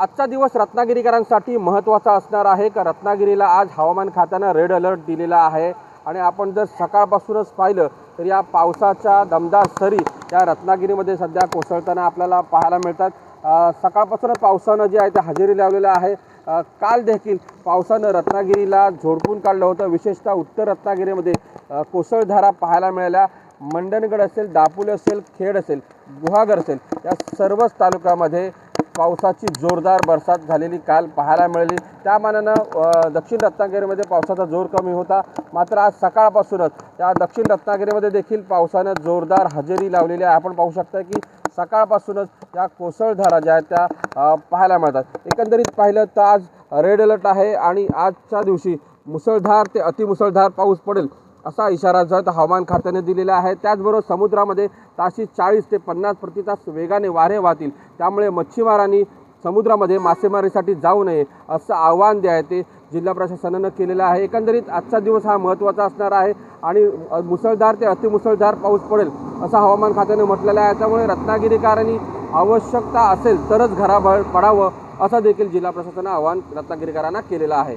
आजचा दिवस रत्नागिरीकरांसाठी महत्त्वाचा असणार आहे. का रत्नागिरीला आज हवामान खात्यानं रेड अलर्ट दिलेला आहे. आणि आपण जर सकाळपासूनच पाहिलं तर या पावसाच्या दमदार सरी या रत्नागिरीमध्ये सध्या कोसळताना आपल्याला पाहायला मिळतात. सकाळपासूनच पावसानं जे आहे ते हजेरी लावलेलं आहे. काल देखील पावसानं रत्नागिरीला झोडपून काढलं होतं. विशेषतः उत्तर रत्नागिरीमध्ये कोसळधारा पाहायला मिळाल्या. मंडणगड असेल दापोली असेल खेड असेल गुहागर असेल या सर्वच तालुक्यामध्ये पावसाची जोरदार बरसात झालेली काल पाहायला मिळाली. त्या मानानं दक्षिण रत्नागिरीमध्ये पावसाचा जोर कमी होता. मात्र आज सकाळपासूनच या दक्षिण रत्नागिरीमध्ये देखील पावसानं जोरदार हजेरी लावलेली आहे. आपण पाहू शकता की सकाळपासूनच या कोसळधारा ज्या आहेत त्या पाहायला मिळतात. एकंदरीत पाहिलं तर आज रेड अलर्ट आहे आणि आजच्या दिवशी मुसळधार ते अतिमुसळधार पाऊस पडेल. असा इशारा जो आहे हवामान खात्याने दिलेला आहे. त्याचबरोबर समुद्रामध्ये ताशी चाळीस ते पन्नास प्रतितास वेगाने वारे वाहतील. त्यामुळे मच्छीमारांनी समुद्रामध्ये मासेमारीसाठी जाऊ नये असं आव्हान जे आहे ते जिल्हा प्रशासनानं केलेलं आहे. एकंदरीत आजचा दिवस हा महत्त्वाचा असणार आहे आणि मुसळधार ते अतिमुसळधार पाऊस पडेल असं हवामान खात्याने म्हटलेलं आहे. त्यामुळे रत्नागिरीकरांनी आवश्यकता असेल तरच घराबाहेर पडावं असं देखील जिल्हा प्रशासनानं आव्हान रत्नागिरीकरांना केलेलं आहे.